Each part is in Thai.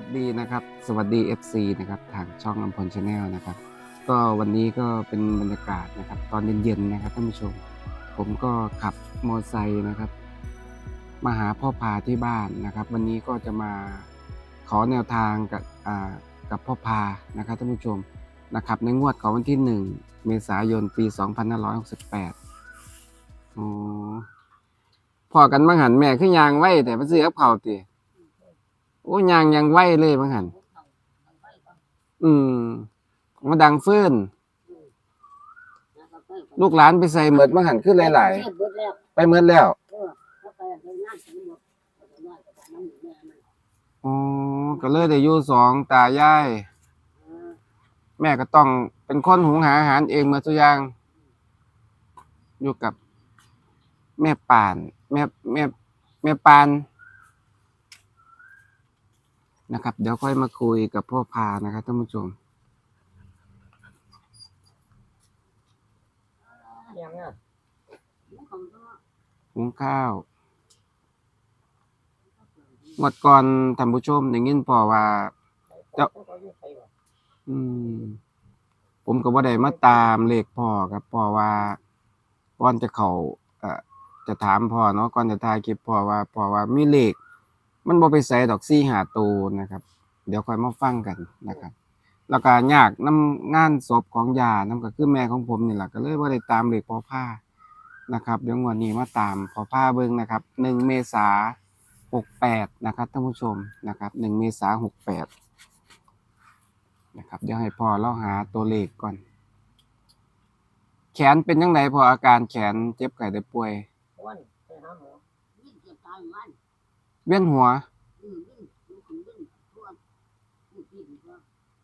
วัสดีนะครับ สวัสดี FC นะครับทางช่องอำพลชาแนลนะครับ ก็วันนี้ก็เป็นบรรยากาศนะครับ ตอนเย็นๆนะครับท่านผู้ชม ผมก็ขับมอเตอร์ไซค์นะครับ มาหาพ่อพาที่บ้านนะครับ วันนี้ก็จะมาขอแนวทางกับอ่ากับพ่อพานะครับท่านผู้ชมนะครับ ในงวดของวันที่ 1 เมษายนปี 2568อ๋อพอกันบังหันแม่คือยางไว้แต่มาซื้อกับเขาติโอ้ยางยังไว้เลยบังหันอืมมาดังเฟื่นลูกหลานไปใส่เหมือดบังหันขึ้นหลายๆ ไปเหมือดแล้วอ๋อก็เลยได้อยู่สองตายายแม่ก็ต้องเป็นคนหุงหาอาหารเองหมาทุกอย่าง อยู่กับแม่ป่าน แม่แม่แม่ปาน นะครับ เดี๋ยวค่อยมาคุยกับพ่อพานะครับท่านผู้ชมยังอะหุงข้าวงวดก่อนท่านผู้ชมได้ยินพ่อว่าเจ้าเขาอยู่ไสวะอืม ผมก็บ่ได้มาตามเลขพ่อครับพ่อว่าก่อนจะเข้าเอ่อจะถามพ่อเนาะก่อนจะถ่ายคลิปพ่อว่าพ่อว่ามีเลข มันบ่ไปใส่ดอก4 5ตัวนะครับ เดี๋ยวค่อยมาฟังกันนะครับแล้วก็ยากนํงานศพของยานํก็คือแม่ของผมนี่แหละก็เลยบ่าได้ตามเลขพ่อพานะครับเดี๋ยวงวดนี้มาตามพ่อพาเบิ่งนะครับ1เมษา68นะครับท่านผู้ชมนะครับ1เมษา68นะครับเดี๋ยวให้พ่อเราหาตัวเลขก่อน แขนเป็นยังไงพออาการแขนเจ็บไข้ได้ป่วยวันไปหาหมอเวี เว้นหัว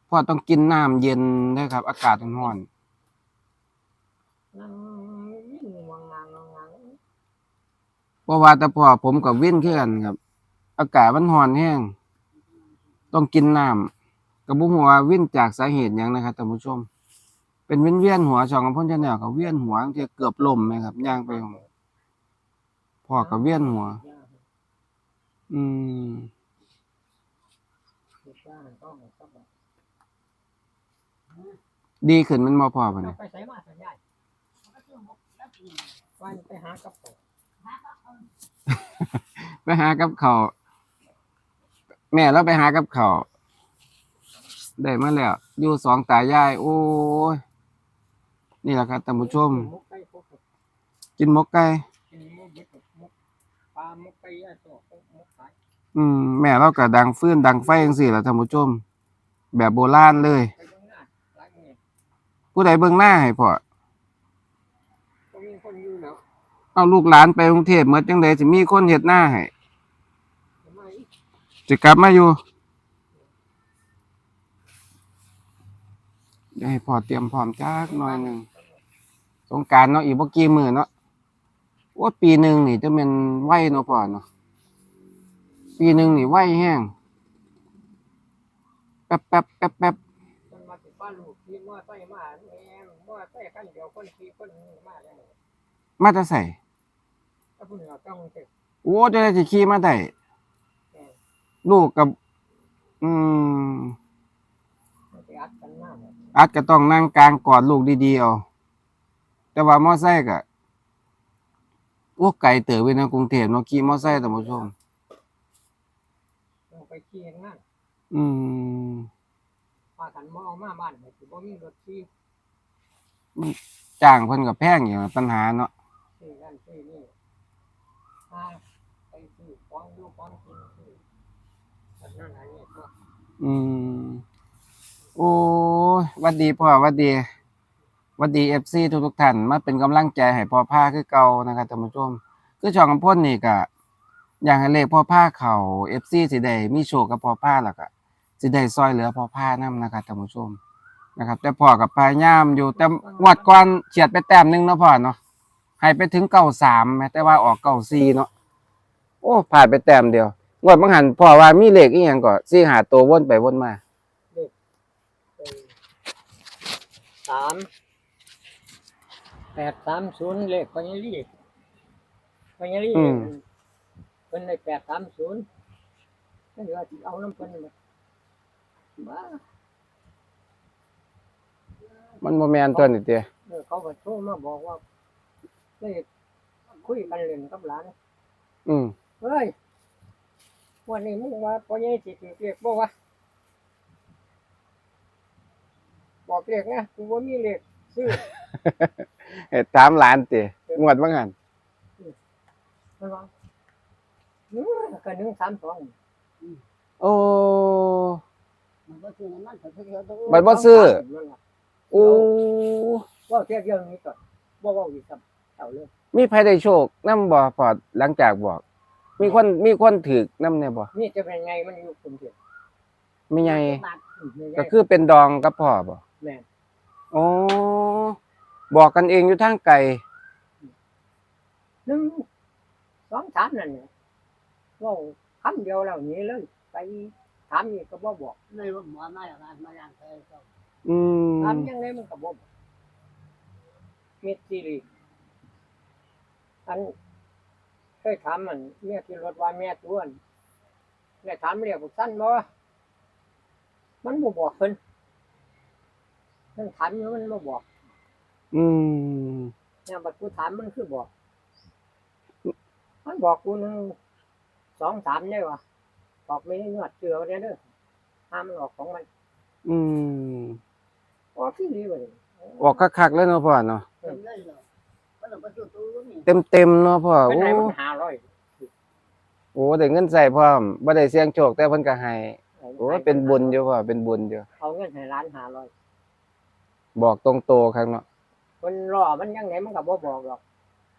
พ่อต้องกินน้ำเย็นด้วยครับ อากาศร้อนนั่งวิ่งวางงางวางงางๆเพราะว่าแต่พ่อผมกับเวิ่นคือกันครับ อากาศมันร้อนแห้งต้องกินน้ำกระบุหัววิ่นจากสาเหตุยังนะครับท่านผู้ชม เป็นเวียนเวียนหัวช่องกับพ่นชาแนลกับเวียนหัวที่เกือบล่มไหมครับย่างไปพ่อกับเวียนหัว อืมคิดว่าต้องต้องดีขึ้นมันมาพอปะเราเนี่ยไปใส่มาสัญญาณวันไปหากับผมไปหากับเขาวแม่เราไปหากับเขาวได้มาแล้ว อยู่สองตายาย โอ้ย นี่แหละครับท่านผู้ชมมุกไก่พวกกับกินหมกไก่ ปลามุกไก่ย่าตัวมุกขายอืมแม่เราก็ดังฟื้นดังไฟจังสี่แหละท่านผู้ชม แบบโบราณเลย ไปตรงหน้าหลายเงี้ยผู้ใดเบิ่งหน้าให้พ่อก็มีคนอยู่แล้วเอาลูกหลานไปกรุงเทพเมื่อจังใดสิมีคนเฮ็ดหน้าให้ทำไมอีกจะกลับมาอยู่เดี๋ยวให้พ่อเตรียมพร้อมจักหน่อยหนึงสงกรารเนาะอีกบ่กี่มื้อเนาะ โอ้ปีหนึ่งนี่จะเป็นไหวเนาะพ่อเนาะปีหนึ่งนี่ไหวแห้งแป๊บแป๊บแป๊บแป๊บมันมาติดบ้าลูกขี่มอไซค์มาแม่มอไซค์คันเดียวคนขี่คนมาแล้มาแต่ใส่ถ้าพูดถึงเราต้องเก็บโอ้จะได้สิขี่มาได้ลูกกับ อืมอัดกันต้องนั่งกลางกอดลูกดีๆเอาแต่ว่ามอไซค์ก็ โอ้ไกลเติบไปนะกรุงเทพเนาะขี่มอไซค์ท่านผู้ชมต้องไปขี่งานอืมมาขันมอมาบ้านถือว่ามีรถขี่จ้างเพิ่นก็แพงอยู่ปัญหาเนาะซื้อนั่นซื้อนี่มาไปซื้อของดูของกินซื้อแบบนั้นอันนี้ก็อืม โอ้ยหวัดดีพ่อหวัดดีห วัดดีเอฟซีทุกทุกท่านมาเป็นกำลังใจให้พ่อผ้าคือเก่านะครับท่านผู้ชม คือช่องกำพ่นนี่ก็อยากให้เลขพ่อผ้าเขาเอฟซีสิได้มีโชคกับพ่อผ้าแล้วก็สิได้ซอยเหลือพ่อผ้านํนะครับท่านผู้ชมนะครับ แต่พ่อกับพยายามอยู่แต่งวดก่อนเฉียดไปแต้มนึงเนาะพ่อเนาะให้ไปถึงเก้าสามแต่ว่าออกเก้าสี่เนาะโอ้ผ่านไปแต้มเดียวงวดบางหันพ่อว่ามีเลขอีหยังก็สี่หาตัววนไปวนมาสาม แปดสามศูนย์เลขพญาลีพญาลีอืมเป็นในแปดสามศูนย์นั่นว่าที่เอาน้ำเพิ่นมาบ้ามันบ่แม่นตัวนี่ติเออเขาก็โทรมาบอกว่าได้คุยกันเล่นกับหลาน อืมเฮ้ย วันนี้มึงว่าพ่อใหญ่สิถือเรียกบ่วะบอกเรียกนะกูว่ามีเรียกซื้อ เฮ็ดตามหลานติงวดบ่งั้นมันว่าเนื้อก็หนึ่งสามสองโอ้ มันบ่ซื้อน้ำมันเขาเที่ยวดูบัดบ่ซื้อมันว่าโอ้ว่าเที่ยวเดียวนี้ก่อนว่าว่าอีกกับเต่าเลยมีไผได้โชคนำบ่พอหลังจากบอก มีคนมีคนถูกนำแน่บ่นี่จะเป็นไงมันอยู่คนเดียวมีไงบาทอืมไม่ไงก็คือเป็นดองกับพ่อบ่แม่น อ๋อ บอกกันเองอยู่ทางไกลหนึ่งสองสามนั่นเนี่ยว่าคำเดียวแล้วหนี้เลยไปถามนี่ก็บ่บอกไม่ว่าหมอมาอย่างนั้นมาอย่างเคยก็อืมถามยังไงมันก็บ่บอกเม็ดซีรีส์อันเคยถามมันเมียที่รถว่าแม่ตัวนแม่ถามเรียกบุกสั้นบ่มันบ่บอกเพิ่นมันถามอยู่มันบ่บอก อืมเนี่ยบัดกูถามมันคือบอก มันบอกกูหนึ่งสองสามเนี่ยวะบอกไม่ได้ยอดเชือเนี่ยเด้อห้ามมันออกของมันอืมออกที่นี่เลยออกคักๆแล้วเนาะพ่อเนาะเต็มเลยเหรอก็ต้องไปซื้อตู้นี่เต็มๆเนาะพ่อเป็นโอ้ไงมันหาร้อยโอ้ได้เงินใส่พร้อมบ่ได้เสี่ยงโชคแต่เพิ่นก็ให้โอ้เป็นบุญอยู่พ่อเป็นบุญอยู่เอาเงินให้ร้านหาร้อยบอกตรงโตครั้งเนาะ มันรอมันยังไงมันก็บ่บอกหรอก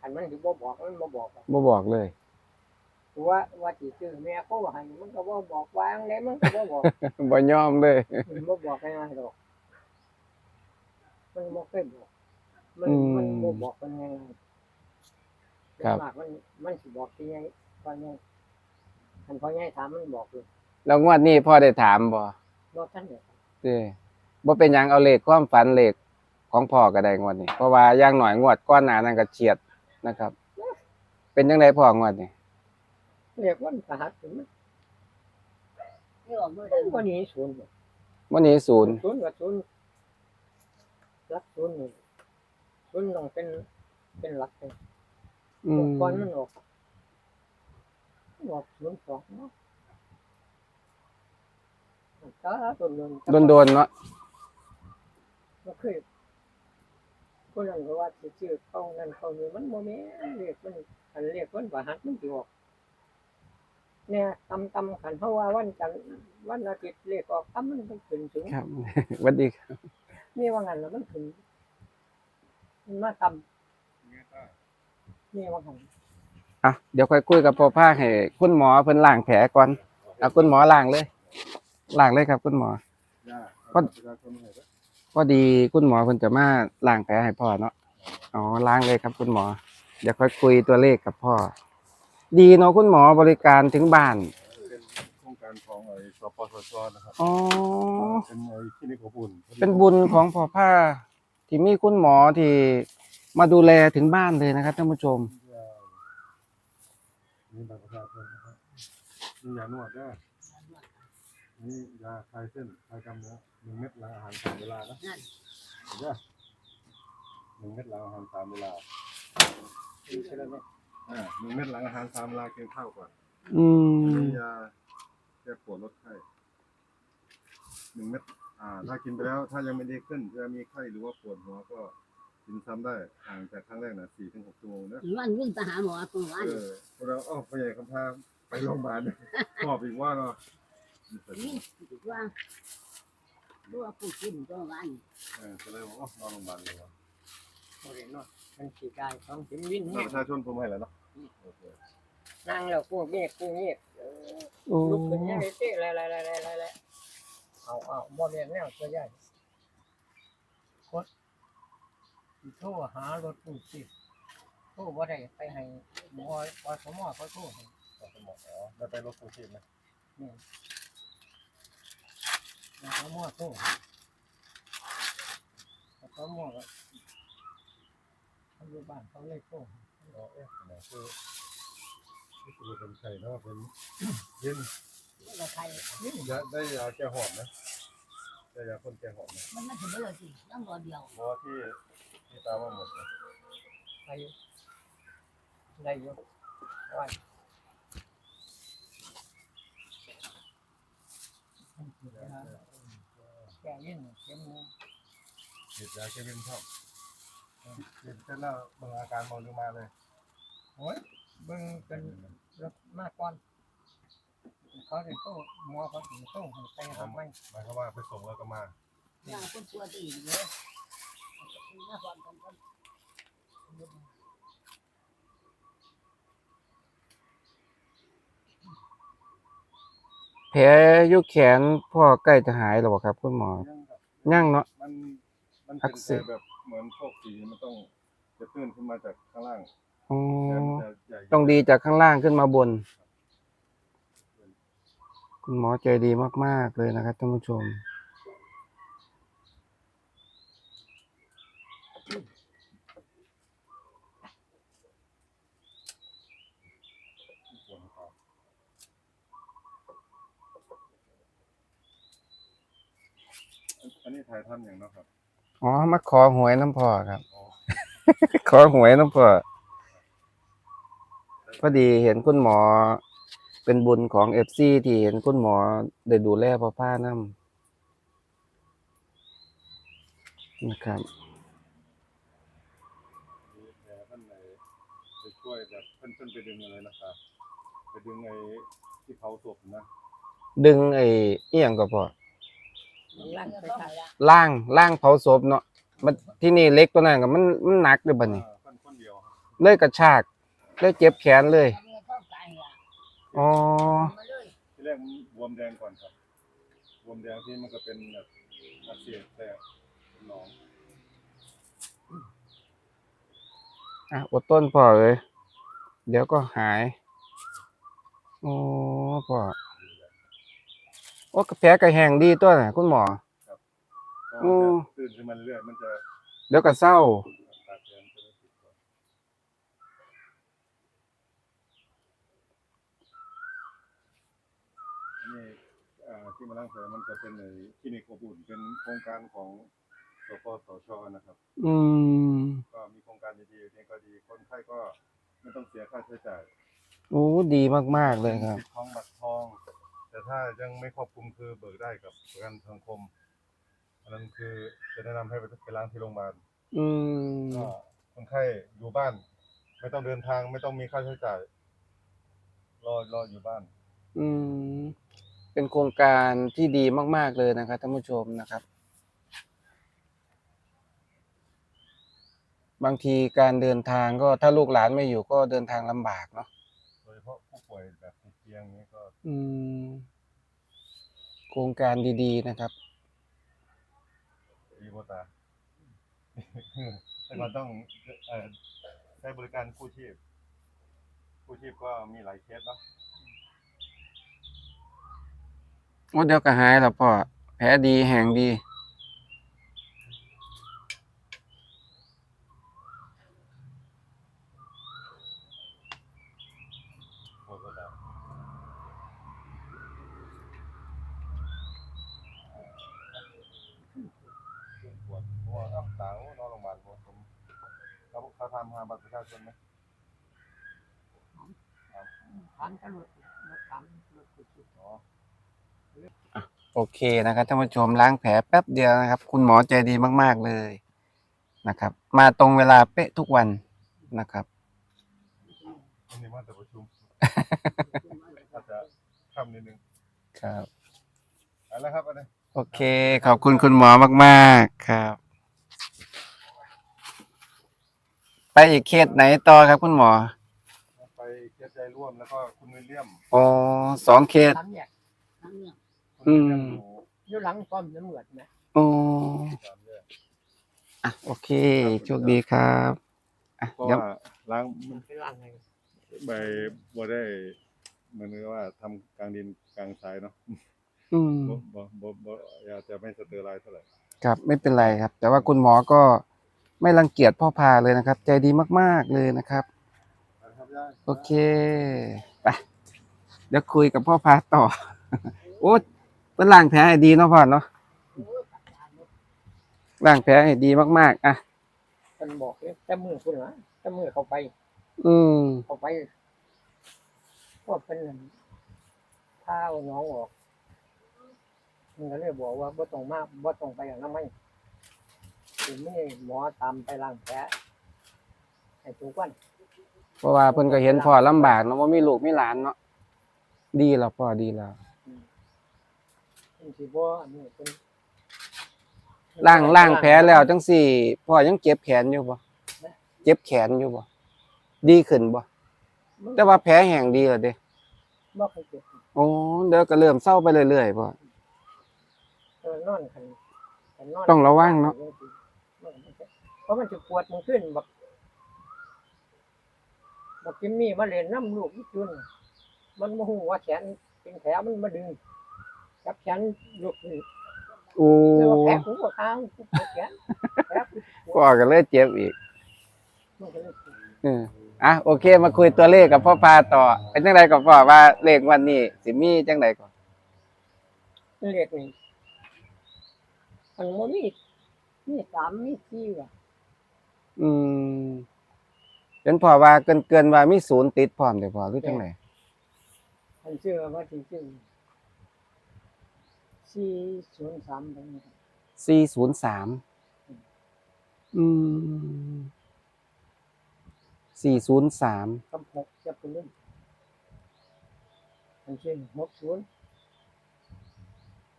อันมันถึงบ่บอกมันบ่บอกหรอกบ่บอกเลย ว่าว่าสิซื้อแม่ก็ให้มันก็บ่บอกว่าจั่งไดมันก็บ่บอกบ่ยอมเลย มันบ่บอกง่ายๆหรอกมันบ่เคยบอก มันอืมมันบ่บอกมันง่ายๆครับ ส่วนมากมันมันสิบอกที่ไงพ่อใหญ่คันพ่อใหญ่ถามมันบอกเลยแล้วงวดนี้พ่อได้ถามบ่บ่ทันเด้ เด้บ่เป็นหยังเอาเลขความฝันเลข ของพ่อก็ได้งวดนี้เพราะว่าอย่างน้อยงวดก่อนหน้านั้นก็เฉียดนะครับ เป็นจังไดพ่องวดนี้เรียกวันพฤหัสถึงมันที่ออกมือเดินบ่หนีศูนย์บ่วันนี้ศูนย์ศูนย์กับศูนย์หลักศูนย์นี่ศูนย์ต้องเป็นเป็นหลักเลยอืมก่อนมันออกมันออกศูนย์สองเนาะก็โดนโดนๆเนาะบ่เคยคนนั้นก็ว่าสิชื่อเขานั่นเขานี่มันบ่แม่นเรียกมันคันเรียกวันพฤหัสมันสิออกเนี่ยตำตำขันเพราะว่าวันจันทร์วันอาทิตย์เลขออกตำมันไปขึ้นสูงครับสวัสดีครับนี่ว่างันแล้วมันขึ้นมันมาตำนี่ว่างันอะเดี๋ยวค่อยคุยกับพ่อภาคให้คุณหมอเพิ่นล้างแผลก่อนเอาคุณหมอล้างเลยล้างเลยครับ คุณหมอพอพ อดีคุณหมอเพิ่นจะมาล้างแผลให้พ่อเนาะอ๋อล้างเลยครับคุณหมอ เดี๋ยวค่อยคุยตัวเลขกับพ่อ ดีเนาะคุณหมอบริการถึงบ้าน เป็นโครงการของไอ้สปสชนะครับอ๋อ เป็นไอ้คลินิกอบอุ่นเป็นบุญของพ่อผ้า ที่มีคุณหมอที่มาดูแลถึงบ้านเลยนะครับท่านผู้ชมนี่บัตรประชาชนนะครับนี่ยานวดด้วย นี่ยาคลายเส้นคลายกล้ามเนื้อหนึ่งเม็ดหลังอาหารสามเวลานะนั่นเห็นไหมหนึ่งเม็ดหลังอาหารสามเวลาดีใช่ไหมเนี่ยอ่าหนึ่งเม็ดหลังอาหารสามเวลากินข้าวก่อนอืมนี่ยาแก้ปวดลดไข้หนึ่งเม็ดอ่า ถ้ากินไปแล้ว ถ้ายังไม่ดีขึ้นจะมีไข้หรือว่าปวดหัวก็กินซ้ำได้ห่างจากครั้งแรกนะสี่ถึงหกชั่วโมงนะวันวิ่งไปหาหมอตัววันเออพวกเราเอ้าพ่อใหญ่คำพาไปโรงพยาบาลชอบอีกว่าเนาะ นี่ถือว่ารู้ว่าผู้กินตัววันเออก็เลยบอกว่านอนโรงพยาบาลเลยวะโอ้ยเนาะมันสีกายของสิมวินบัตเนี่รยประชาชนผมให้แล้วเนาะโอเคนั่งแล้วกูเงียบกูเงียบเออโอ้ลุกขึ้นยังไงเต้อะไรอะไรอะไรอะไรเอาเอาบ่เรียนแนวตัวใหญ่กดโทรหารถตู้สิโทรบ่ได้ไปให้หมอปสมอเขาโทรให้ขอบคุณหมออ๋อได้ไปรถกู้ชีพไหมนี่ ขามั่วโซ่แล้วเขามั่วก็เขาอยู่บ้านเขาเลยโซ่อ๋อเอ๊ะไหนคือคือคือเป็นไข้เนาะเป็นย็นแล้วใครนี่ยาได้ยาแก้หอบนะแต่ยาคนแก่หอมนะมันไม่ถึงเลยสิต้องรอเดียวราะว่าที่ที่ตามมาหมดเลยได้อยู่ได้อยู่ว่าแก่ยินเข็มหนึงฉีดยาเควินชอบฉีดเสร็จแล้วบางอาการเมาลืมมาเลยโอ้ยเบิ่งกันรถมากก่อนเขาจะโต้หมอเขาถึงโต้ให้ไปทำไมหมายความว่าไปส่งแล้วก็มาอย่างคนตัวตีเยอะหน้าก่อนก่อนก่อ แผลอยุแขนพ่อใกล้จะหายแล้วบ่ครับ คุณหมอ ยังครับยังเนาะ มันมันอัเป็นกเสแผลบแบบเหมือนพวกสีมันต้องจะตื้นขึ้นมาจากข้างล่างอ๋อแผลมันจะใหญ่ต้องดีจากข้างล่างขึ้นมาบน คุณหมอใจดีมากๆเลยนะครับท่านผู้ชม ปวดคอ อันนี้ถ่ายทำอย่างเนาะครับ อ๋อ มาขอหวยน้ำพ่อครับอ๋อขอหวยน้ำพ่อ พอดีเห็นคุณหมอ เป็นบุญของเอฟซีที่เห็นคุณหมอได้ดูแลพ่อผ้าน้ำนะครับมีแผลท่านไหนไปช่วยแบบเพิ่นเพิ่นไปดึงอะไรนะครับ ไปดึงไอ้ที่เผาศพนะ ดึงไอ้เอียงก็พอ ลั่นไปทางล่างล่างเผาศพเนาะมันที่นี่เล็กตัวนั้นก็มันมันหนักเลยบัดนี้อ่าเพิ่นคนเดียวครับเลยกระชากเลยเจ็บแขนเลยอันนี้ต้องการอะอ๋อมาเลยที่แรกมันบวมแดงก่อนครับบวมแดงที่มันก็เป็นแบบอักเสบแต่เป็นหนองอะอดต้นพ่อเลย เดี๋ยวก็หาย โอ้พ่อ โอ้กระแผลกระแหงดีตัวน่ะคุณหมอก็โอ้จะตื่นขึ้นมาเรื่อยๆมันจะเดี๋ยวก็เศร้าตาแขนจะไม่ติดก่อนอันนี่อ่าที่มาล้างแผลมันจะเป็นในคลินิกอบอุ่นเป็นโครงการของสปสชนะครับ อืม ก็มีโครงการดีๆนี่ก็ดีคนไข้ก็ไม่ต้องเสียค่าใช้จ่ายโอ้ดีมากๆเลยครับ สิทธิ์ทองบัตรทอง แต่ถ้ายังไม่ครอบคลุมคือเบิกได้กับประกันสังคม อันนั้นคือจะแนะนำให้ไปไปล้างที่โรงพยาบาลอืมก็คนไข้อยู่บ้าน ไม่ต้องเดินทางไม่ต้องมีค่าใช้จ่าย รอรออยู่บ้าน อืมเป็นโครงการที่ดีมากๆเลยนะครับท่านผู้ชมนะครับ บางทีการเดินทางก็ถ้าลูกหลานไม่อยู่ก็เดินทางลำบากเนาะ โดยเฉพาะผู้ป่วยแบบติดเตียงนี้ก็ อืม โครงการดีๆนะครับ ดีโบตาแต่มันต้องเอ่อใช้บริการกู้ชีพกู้ชีพก็มีหลายเคสเนาะโอ้เดี๋ยวก็หายแล้วพ่อ แผลดีแหงดี โบตาปวดเพราะว่าอ้าวตาโอ้นอนโรงพยาบาลปวดผมเขาเขาทำหาบัตรประชาชนไหมถามตำรวจรถามรถกุศลอ๋อ โอเคนะครับท่านผู้ชมล้างแผลแป๊บเดียวนะครับ คุณหมอใจดีมาก ๆเลยนะครับ มาตรงเวลาเป๊ะทุกวันนะครับ วันนี้มาแต่ประชุมอาจจะค่ำนิดนึงครับเอะไรครับอันนี้ โอเค ขอบคุณคุณหมอมาก ๆ ครับ ไปอีกเคสไหนต่อครับคุณหมอ ไปเคสใจร่วมแล้วก็คุณวิลเลียมอ๋อสองเคสถามเนี่ยทั้งเนี่ยคุณวิลเลียมอืม อยู่อยู่หลังป้อมตำรวจนะอ๋อสามแยกอะโอเคโชคดีครับอะเพราะเดี๋ยวว่าล้างมันไปล้างให้ใบบัวได้เหมือนกับว่าทำกลางดินกลางทรายเนาะอืมบ่บ่บ่บ่อยากจะไม่สเตอร์ไลน์เท่าไหร่ ครับไม่เป็นไรครับ แต่ว่าคุณหมอก็ ไม่รังเกียจพ่อพาเลยนะครับ ใจดีมาก ๆเลยนะครับนะครับยายโอเคไปเดี๋ยวคุยกับพ่อพาต่อ โอ้เป็นล้างแผลให้ดีเนาะพ่อเนาะโอ้ยไปล้างแผลให้ดีมาก ๆ อะมันบอกเลยแต่มือคุณนะแต่มือเขาไป อืมเขาไปว่าเป็นนั่นถ้าเอาน้องออกมันก็เลยบอกว่าบ่ต้องมาบ่ต้องไปอย่างนั้นไม่ ถึงไม่หมอตามไปล้างแผลให้ทุกวันเพราะว่าเพิ่นก็เห็นพ่อลำบากเนาะว่ามีลูกมีหลานเนาะดีแล้วพ่อดีแล้วเป็นสิบ่อันนี้เป็นล้างล้างแผลแล้วจังสี่พ่อยังเจ็บแขนอยู่บ่เจ็บแขนอยู่บ่ดีขึ้นบ่แต่ว่าแผลแห้งดีแล้วเด้บ่เคยเจ็บโอ้เดี๋ยวก็เริ่มเศร้าไปเรื่อยๆพ่อเออนอนคันคันนอนต้องระวังเนาะ เพราะมันจะปวดมันขึ้นบักบักกิมมี่มาเล่นน้ำลูกอีจุนมันโมโหว่าแขนเป็นแผลมันมาดึงจับแขนลูกนี่โอ้เรียกว่าแผลหูกับข้างปวดแขนแผลปวดพ่อก็เลยเจ็บอีกมันก็เลยปวดอืมอะโอเค มาคุยตัวเลขกับพ่อปาต่อ เป็นจังไดกับพ่อว่าเลขวันนี้สิมีจังไดก่อนเรียกนี่มันโมมีมีสามมีสี่ว่ะ อืมเป็นพ่อว่าเกินเกินๆว่ามีศูนย์ติดพร้อมเด้อพ่อหรือจังไดมันชื่อว่าที่ชื่อสี่ศูนย์สามตรงนี้สี่ศูนย์สามอืมสี่ศูนย์สามกับหกจะเป็นเล่นมันชื่อหกศูนย์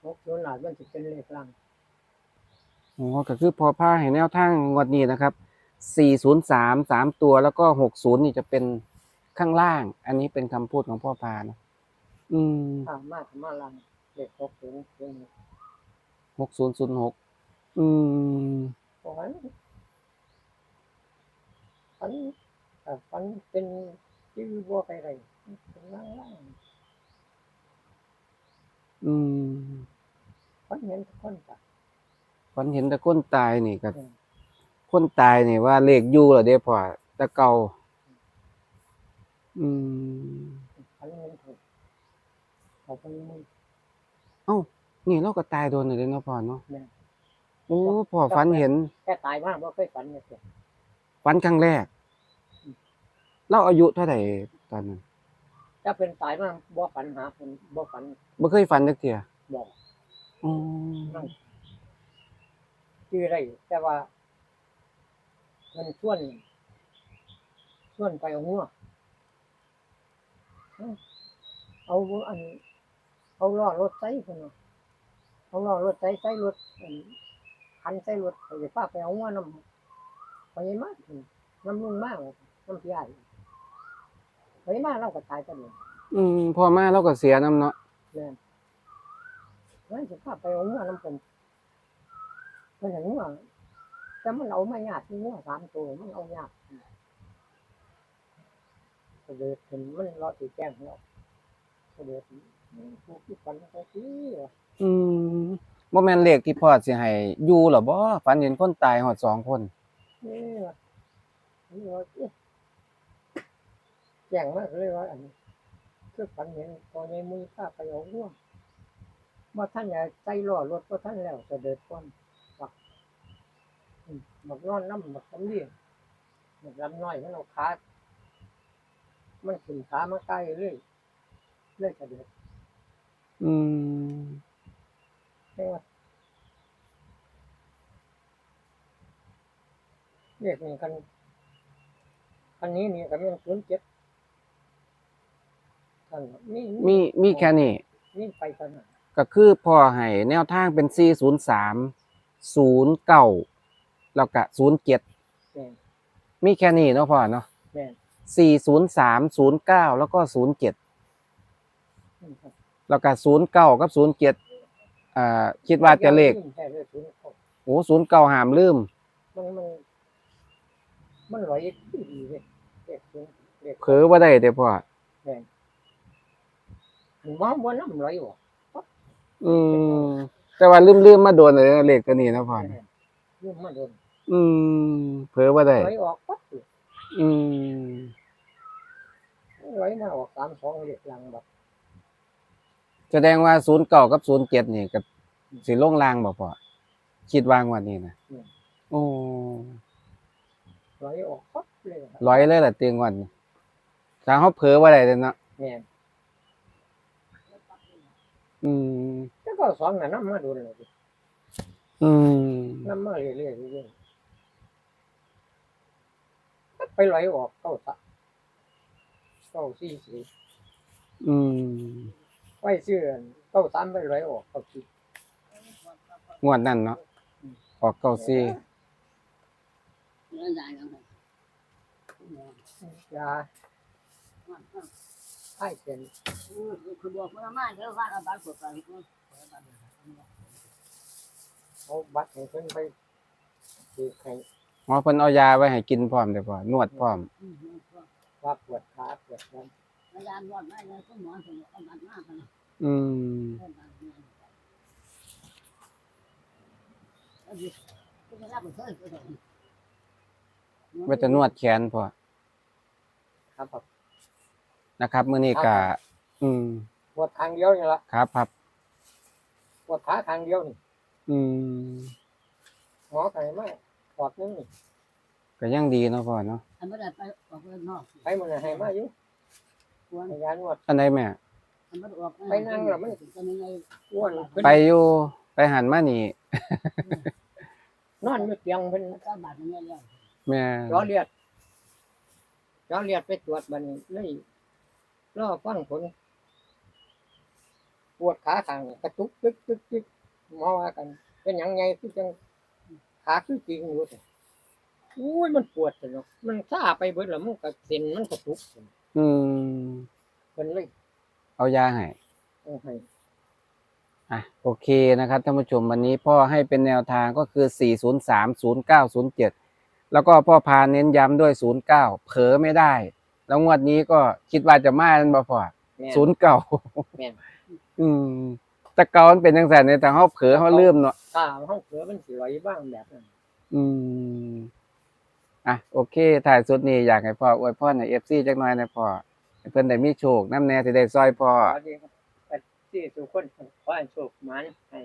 หกศูนย์หลายมันจะเป็นเลขล่างอ๋อก็คือพอผ้าให้แนวทางงวดนี้นะครับ สี่ศูนย์สามสามตัวแล้วก็หกศูนย์นี่จะเป็นข้างล่าง อันนี้เป็นคำพูดของพ่อพานะ อืมข้ามากมาล่างเลขหกศูนย์เป็นหกศูนย์ศูนย์หกอืมเพราะฉะนั้นฝันเอ่อฝันเป็นที่บัวไปไรเป็นล่างล่างอืมฝันเห็นทุกคนจ้ะฝันเห็นแต่คนตายนี่กับอืม คนตายนี่ว่าเลขอยู่เหรอเด้พ่อแตะเก่าอืมฝันเห็นถูกเขาไปมือเอ้านี่เราก็ตายโดนเลยเนาะพ่อเนาะแม่โอ้พ่อฝันเห็น แค่ตายมากว่าเคยฝันเนี่ยเสียฝันครั้งแรก เราอายุเท่าไหร่ตอนนั้นถ้าเป็นตายมากบ่ฝันหาคนบ่ฝันบ่เคยฝันจักเที่ยบอกอ๋อนั่นชื่ออะไรแต่ว่า มันชวนชวนไปเอาหัวเอาอัน เอาล้อรถไซค์คนเนาะเอาล้อรถไซค์ใส่รถอันคันใส่รถไปป้าไปเอาหัวน้ำไปมากน้ำลุงมากน้ำพี่ใหญ่ไปมากเราก็ตายกันเลยอืมพ่อมาเราก็เสียน้ำเนาะเนี่ยนั่นจะป้าไปเอาหัวน้ำผมมันเห็นหัว แต่มันเอาไม่ยากที่หัวสามตัวมันเอายากก็เลยเห็นมันรอตีแก้งเนาะก็เลยผู้ที่ฝันเขาที่อืมบ่แม่นเลขที่พ่อสิให้อยู่เหรอบ่ฝันเห็นคนตายฮอดสองคนนี่ว่ะนี่ว่าเอ๊ะแจ้งมากเลยว่าอันนี้คือฝันเห็นตอนในมือข้าไปเอาหัวว่าท่านอย่าใจร้อรถว่าท่านแล้วจะเดินก่อนบัก อืมบักนอนน้ำบักสำเลียงบักลำน้อยมันเอาขามันขึ้นขามาใกล้เรื่อยเรื่อยจะเดินอืมใช่ไหมเรียกนี่กันคันนี้นี่ก็เป็นศูนย์เจ็ดกันนี่มีมีแค่นี้ นี่ไปกันน่ะก็คือพ่อให้แนวทางเป็น 403 09 แล้วก็07แม่นมีแค่นี้เนาะพ่อเนาะแม่น403 09แล้วก็07นี่ครับแล้วก็09กับ07อ่าคิดว่าจะเลขแค่เลขศูนย์หกโอ้09ห้ามลืมมันมันมันไหลดีดีเลยเลขศูนย์เลขเผลอบ่ได้เด้อพ่อแม่นมันว่าว่าน้ำไหลวะอืมแต่ว่าลืมๆมาโดนเลยนะเลขตัวนี้นะพ่อนะเรื่องมาโดน อืมเผลอบ่ได้ ไหลออกปั๊บเลยอืมไหลมาออกสามสองเลขหลังแบบแสดงว่า09กับ07นี่ก็สิลงล่างบ่พ่อคิดวางวันนี้นะอืมโอ้ร้อยออกปั๊บเลยครับร้อยเลยล่ะเตียงวันนี้ถ้าเขาเผลอว่าอะไรเนาะแม่นอืม แล้วก็สองน่ะน้ำมาโดนเลยดิอืม น้ำมาเรื่อยๆเรื่อยๆ ไปร้อยออกเก้าสะเก้าสี่สี่อืมไว้ซื้ออันเก้าสามไปร้อยออกเก้าสี่งวดนั่นเนาะออกเก้าซี่เรื่องใหญ่แล้วค่ะยาไข้เป็นคือบอกว่ามาเดี๋ยวว่าเอาบ้านปวดไปก็เอาบัตรให้เพิ่นไปคือใคร หมอเพิ่นเอายาไว้ให้กินพร้อมเด้อพ่อนวดพร้อมว่าปวดขาปวดนั้นพยายามรอดไม่เลยคุณหมอถึงเอาบัตรมากเลยอืมก็จะรับไปเพิ่มก็ได้ว่าจะนวดแขนพ่อครับครับนะครับมื้อนี้ก็อืมปวดทางเดียวนี่ละครับครับปวดขาทางเดียวนี่อืมหมอไก่มาปอดนึงนี่ก็ยังดีเนาะพ่อเนาะอันไม่ได้ไปออกไปนอกไปมันให้มาอยู่ควรให้ยานวดอันใดแม่ อันไม่ออกไปนั่งแล้วมันจะมีไงอ้วนเพิ่นไปอยู่ไปหันมานี่ นอนอยู่เตียงเพิ่นก็บาดเงี้ยเลยแม่ล้อเลียดล้อเลียดไปตรวจบัดนเลยรอฟังผลปวดขาทางกระตุกตึกตึกตึกหมอว่ากัน เป็นหยังไงคือจัง ขาคือจริงอยู่แต่อุ้ยมันปวดจังเนาะมันซาไปเบิดแล้วมันก็เส้นมันกระตุกอืมเพิ่นเลย เอายาให้เอาให้อะโอเคนะครับท่านผู้ชมวันนี้พ่อให้เป็นแนวทางก็คือ 403 0907 แล้วก็พ่อพาเน้นย้ำด้วย 09 เผลอไม่ได้ แล้วงวดนี้ก็คิดว่าจะมานั่นบ่พอแม่นศูนย์เก่าแม่น อืมแต่เก่ามันเป็นจังซั่นเนี่ยแต่เฮาเผลอเฮาลืมเนาะ ถ้าห้องเสือมันสิไหลบ้างแบบนั้นอืมอะโอเคถ่ายสุดนี้อยากให้พ่ออวยพรให้ FC จักหน่อยนะพ่อให้เพิ่นได้มีโชคนำแน่สิได้ซอยพ่อสวัสดีครับแต่ที่ทุกคนขอให้โชคมันให้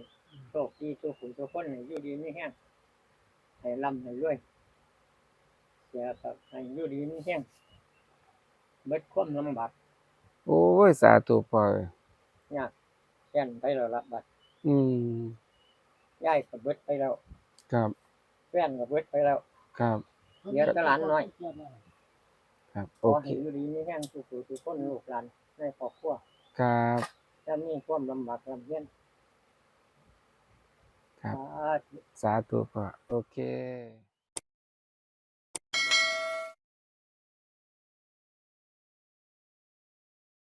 โชคดีทุกคนทุกคนให้อยู่ดีไม่แห้งให้ร่ำให้รวยเสียกับให้อยู่ดีไม่แห้งเบิดความลำบากโอ้ยสาธุพ่อยากแค้นไปแล้วละบัดอืม ย้ายกับเบิดไปแล้วครับแฟนกับเบิดไปแล้ว ครับครับขโออเคให้อยู่ดีไม่แห้งทุกคนทุกคนลูกหลานในครอบครัวครับจะมีความลำบากลำเย็นครับ สาธุสาธุพ่อโอเค